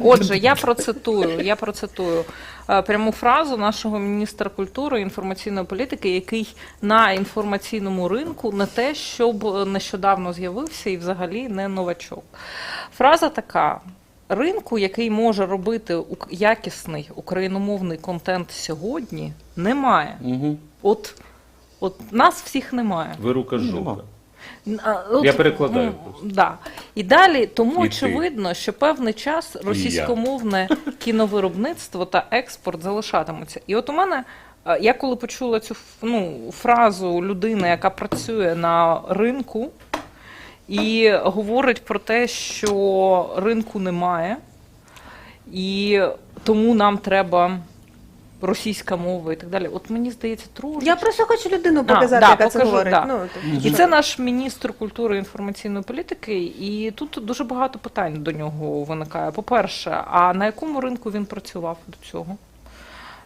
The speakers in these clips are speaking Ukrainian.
Отже, я процитую, я процитую е, пряму фразу нашого міністра культури і інформаційної політики, який на інформаційному ринку не те, щоб нещодавно з'явився і взагалі не новачок. Фраза така: ринку, який може робити ук- якісний україномовний контент сьогодні, немає. Угу. От, от нас всіх немає. Ви рука Нема. жопа. А, от, Я перекладаю ну, просто. Да. І далі тому І ти. очевидно, що певний час російськомовне кіновиробництво та експорт залишатимуться. І от у мене. е, Я коли почула цю ф- ну, фразу людини, яка працює на ринку і говорить про те, що ринку немає, і тому нам треба російська мова і так далі. От мені здається, трошки. Я просто хочу людину А, показати, да, яка це покажу, говорить. да. Ну, то- І це наш міністр культури і інформаційної політики, і тут дуже багато питань до нього виникає. По-перше, а на якому ринку він працював до цього?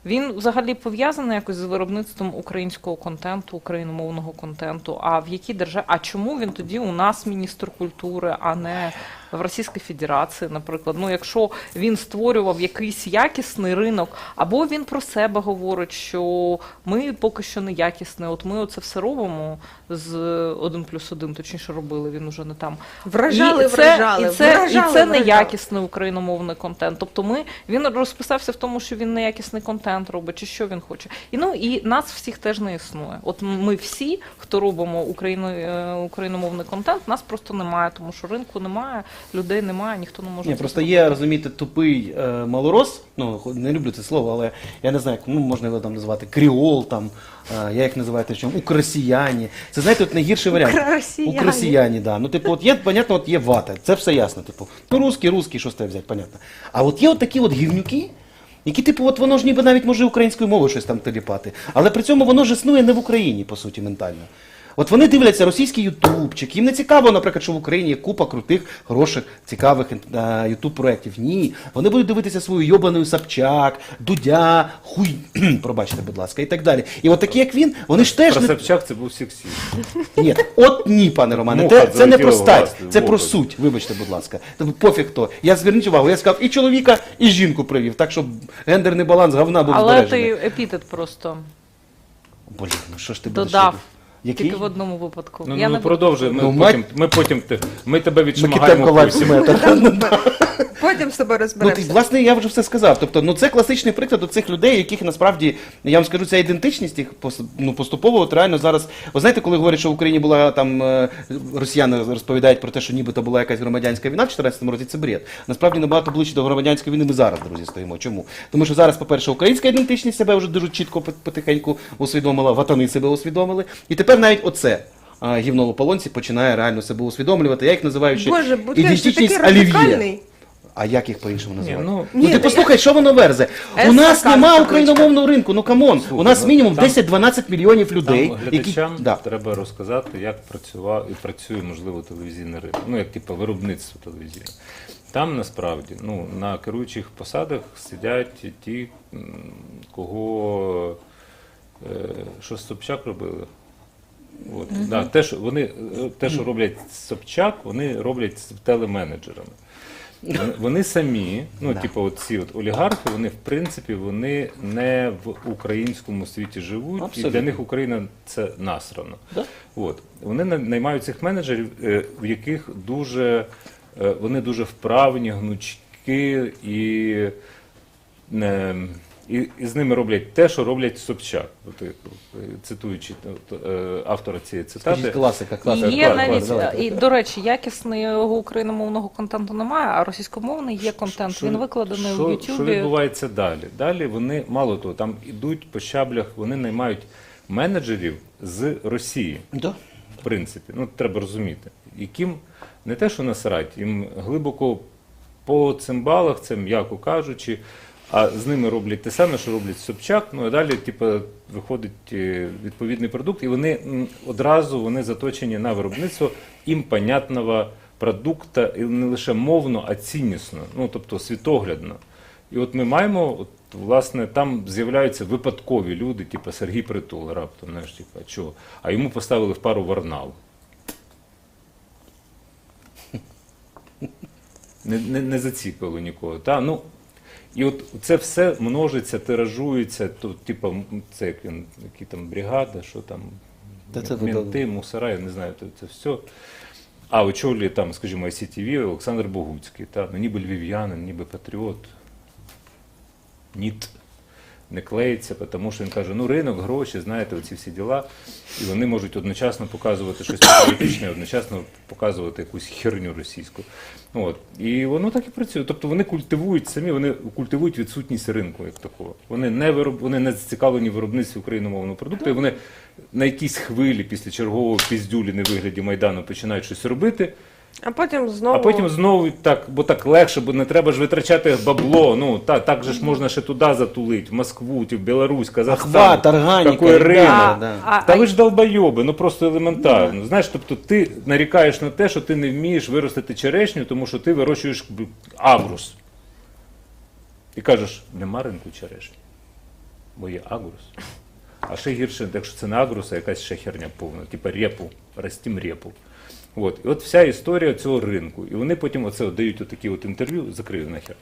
Він взагалі пов'язаний якось з виробництвом українського контенту, україномовного контенту. А в якій державі? А чому він тоді у нас міністр культури, а не в Російській Федерації, наприклад? Ну, якщо він створював якийсь якісний ринок, або він про себе говорить, що ми поки що не якісні, от ми оце все робимо з 1 плюс 1, точніше робили, він уже не там. Вражали, і це, вражали, і це, вражали, і це неякісний україномовний контент. Тобто ми він розписався в тому, що він неякісний контент робить, чи що він хоче. І ну і нас всіх теж не існує. От ми всі, хто робимо україно, е, україномовний контент, нас просто немає, тому що ринку немає, людей немає, ніхто не може. Ні, просто зробити. є, розумієте, тупий е, малорос, ну не люблю це слово, але я не знаю, як ну, можна його там назвати кріол, там, е, я їх називаю те, укросіяні. Це знаєте, от найгірший варіант. Укрросіяні. Укросіяні, да. Ну, типу, от є, понятно, от є вата, це все ясно. Типу, ну русський, русський, що з тебе взяти, понятно. А от є от такі от гівнюки. Які, типу, от воно ж ніби навіть може українською мовою щось там теліпати, але при цьому воно ж існує не в Україні, по суті, ментально. От вони дивляться російський ютубчик. Їм не цікаво, наприклад, що в Україні є купа крутих, хороших, цікавих е, ютуб проєктів. Ні. Вони будуть дивитися свою йобану Собчак, Дудя, хуй, пробачте, будь ласка, і так далі. І от такі, як він, вони ж теж Про не Собчак це був сексіст. ні, от ні, пане Романе, Муха це, це не про стать, це про суть. Вибачте, будь ласка. Тобто Пофіг хто. Я зверніть увагу, я сказав і чоловіка, і жінку привів, так щоб гендерний баланс говна був Але збережений. ти епітет просто Блін, ну що ж ти будеш додав. Який? Тільки в одному випадку. Ну, Я ну не буду продовжуй. Ми, Ну, потім, ми потім ми тебе відшмагаємо. Лайф потім. З тобою Ну, розберемося. ти, власне, я вже все сказав. Тобто, ну це класичний приклад цих людей, яких насправді, я вам скажу, ця ідентичність їх пос- ну, поступово, от реально зараз. Ви знаєте, коли говорять, що в Україні була там е, росіяни розповідають про те, що нібито була якась громадянська війна в 2014 році, це бред. Насправді набагато ближче до громадянської війни ми зараз, друзі, стоїмо. Чому? Тому що зараз, по-перше, українська ідентичність себе вже дуже чітко пот- потихеньку усвідомила, ватани себе усвідомили. І тепер навіть оце. а, Гівно починає реально себе усвідомлювати. Я їх називаю ще Боже, ти ідентичність Олів'є. радикальний. А як їх по-іншому називати? ну- ну, Ні, ти ну, послухай, що воно верзе. У нас карта нема табличка. україномовного ринку. Ну камон, у нас ну, мінімум там- 10-12 мільйонів людей, Там які глядачам да. треба розказати, як працював і працює, можливо, телевізійний ринок. Ну, як типу виробництво телевізійне. Там насправді ну, на керуючих посадах сидять ті, м, кого е, що з Собчак робили. От, да, те, що вони, е, те, що роблять Собчак, вони роблять з телеменеджерами. Вони- самі, ну, Да. типу, от ці от олігархи, вони в принципі вони не в українському світі живуть, Абсолютно. і для них Україна це насрано. Да. От. Вони наймають цих менеджерів, е, в яких дуже е, вони дуже вправні, гнучки і, е, і, і з ними роблять те, що роблять Собчак. От, е, цитуючи е, е, автора цієї цитати. Скажіть, класика, І класика. є клас, навіть, клас, і, до речі, якісного україномовного контенту немає, а російськомовний є контент. Що- Він викладений що, в Що відбувається далі? Далі вони, мало того, там ідуть по щаблях, вони наймають менеджерів з Росії, Да. в принципі. Ну, треба розуміти, яким не те, що насрать, їм глибоко по цимбалах, це м'яко кажучи, а з ними роблять те саме, що роблять Собчак. Ну а далі, типу, виходить е, відповідний продукт, і вони одразу вони заточені на виробництво їм понятного продукта, і не лише мовно, а ціннісно, ну тобто світоглядно. І от ми маємо, от, власне, там з'являються випадкові люди, типу Сергій Притул, раптом, знаєш, типу, а чого? А йому поставили в пару Варнал. не, не, не заціпило нікого. Та? Ну, і от це все множиться, тиражується, то, типу, це як він, які там бригада, що там, Та це мінти, мусора, я не знаю, то це все. А очолює там, скажімо, ICTV Олександр Богуцький, та? ну, ніби львів'янин, ніби патріот. Ніт не клеїться, тому що він каже, ну ринок, гроші, знаєте, оці всі діла. І вони можуть одночасно показувати щось політичне, одночасно показувати якусь херню російську. От. І воно так і працює. Тобто вони культивують самі, вони культивують відсутність ринку як такого. Вони не вироб... вони не зацікавлені в виробництві україномовного продукту, і вони на якійсь хвилі після чергового піздюлі на вигляді Майдану починають щось робити. А потім знову. А потім знову так, бо так легше, бо не треба ж витрачати бабло. Ну так, так же ж можна ще туди затулити, в Москву, ті, в Білорусь, Казахстан. Охват, органіка, Какой ринок. ребята, да. а, Та ви ж долбойоби, ну просто елементарно. Знаєш, тобто ти нарікаєш на те, що ти не вмієш виростити черешню, тому що ти вирощуєш б, агрус. І кажеш, нема ринку черешні, бо є агрус. А ще гірше, якщо це не агрус, а якась ще херня повна, типу репу, ростім репу. От. І от вся історія цього ринку. І вони потім оце от дають отакі от інтерв'ю, закрию нахер.